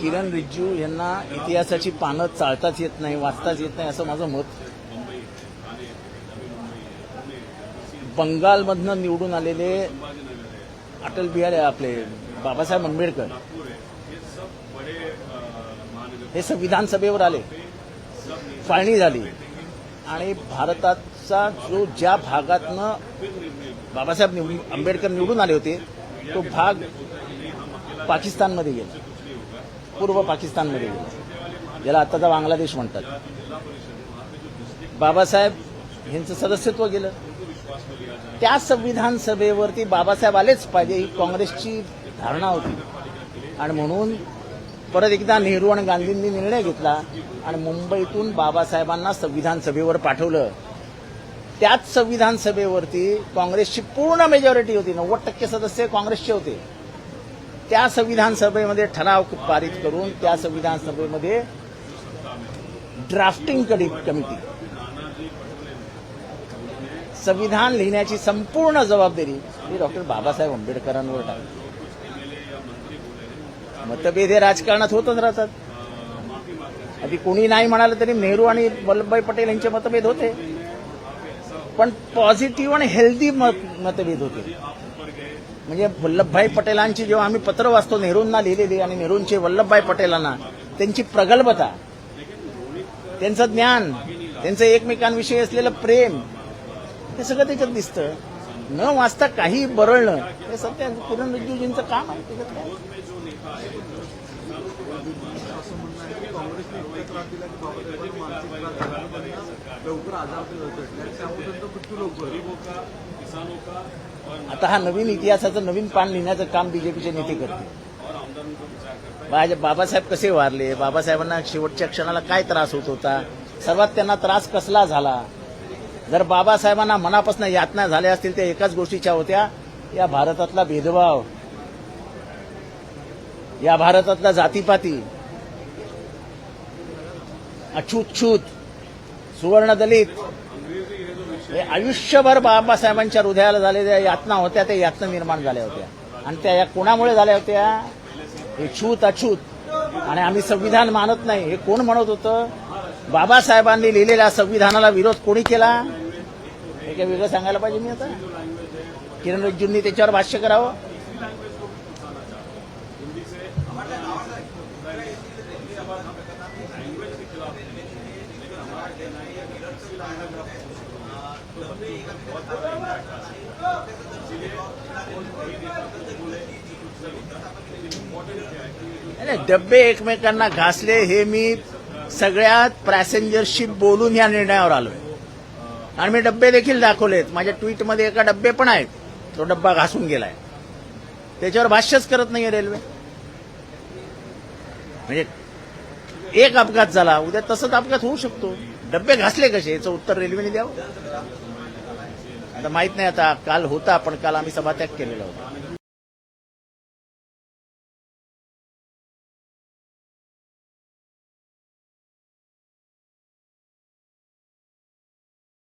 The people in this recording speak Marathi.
किरण रिज्जू यांना इतिहासाची पानं चाळताच येत नाही वाचताच येत नाही असं माझं मत. बंगालमधनं निवडून आलेले अटल बिहारी आपले बाबासाहेब आंबेडकर हे संविधान सभेवर आले फाळणी झाली. आणि भारताचा जो ज्या भागातनं बाबासाहेब निवडून आंबेडकर निवडून आले होते तो भाग पाकिस्तानमध्ये गेला. पूर्व पाकिस्तानमध्ये गेलं. ज्याला आत्ताचा बांगलादेश म्हणतात. बाबासाहेब यांचं सदस्यत्व गेलं. त्या संविधान सभेवरती बाबासाहेब आलेच पाहिजे ही काँग्रेसची धारणा होती. आणि म्हणून परत एकदा नेहरू आणि गांधींनी निर्णय घेतला आणि मुंबईतून बाबासाहेबांना संविधान सभेवर पाठवलं. त्याच संविधान सभेवरती काँग्रेसची पूर्ण मेजॉरिटी होती. नव्वद टक्के सदस्य काँग्रेसचे होते. त्या संविधान सभेमध्ये ठराव पारित करून त्या संविधान सभेमध्ये ड्राफ्टिंग कमिटी संविधान लिहिण्याची संपूर्ण जबाबदारी ही डॉक्टर बाबासाहेब आंबेडकरांवर टाकली. मतभेद हे राजकारणात होतच राहतात. आधी कोणी नाही म्हणालं तरी नेहरू आणि वल्लभभाई पटेल यांचे मतभेद होते. पण पॉझिटिव्ह आणि हेल्दी मत मतभेद होते. म्हणजे वल्लभभाई पटेलांची जेव्हा आम्ही पत्र वाचतो नेहरूंना लिहिलेली आणि नेहरूंचे वल्लभभाई पटेलांना त्यांची प्रगल्भता त्यांचं ज्ञान त्यांचं एकमेकांविषयी असलेलं प्रेम हे सगळं त्याच्यात दिसतं. न वाचता काही बरळणं हे सध्या किरण रिजिजूजींचं काम आहे त्याच्यात काय? लवकर आजार त्यामुळे त्यांचा मृत्यू लवकर आता हा नवीन इतिहासाचं नवीन पान लिहिण्याचं काम बीजेपीचे नेते करते बाज- बाबासाहेब कसे वारले? बाबासाहेबांना शेवटच्या क्षणाला काय त्रास होत होता? सर्वात त्यांना त्रास कसला झाला? जर बाबासाहेबांना मनापासून यातना झाल्या असतील त्या एकाच गोष्टीच्या होत्या या भारतातला भेदभाव. या भारतातला जातीपाती. अछूतछूत सुवर्ण दलित. हे आयुष्यभर बाबासाहेबांच्या हृदयाला झालेल्या यातना होत्या त्या यातना निर्माण झाल्या होत्या. आणि त्या या कोणामुळे झाल्या होत्या? हे छूत अछूत. आणि आम्ही संविधान मानत नाही. हे कोण म्हणत होतं? बाबासाहेबांनी लिहिलेल्या संविधानाला विरोध कोणी केला? हे काही वेगळं सांगायला पाहिजे मी आता? किरण रिजिजूंनी त्याच्यावर भाष्य करावं? नाही, नाही, डब्बे एकमेकांना घासले हे मी सगळ्यात पॅसेंजरशी बोलून या निर्णयावर आलोय. आणि मी डब्बे देखील दाखवलेत. माझ्या ट्विटमध्ये एका डब्बे पण आहेत. तो डब्बा घासून गेलाय. त्याच्यावर भाष्यच करत नाहीये रेल्वे. म्हणजे एक अपघात झाला उद्या तसंच अपघात होऊ शकतो. डब्बे घासले कसे? याचं उत्तर रेल्वेने द्यावं. आता माहीत नाही आता काल होता पण काल आम्ही सभात्याग केलेला होता.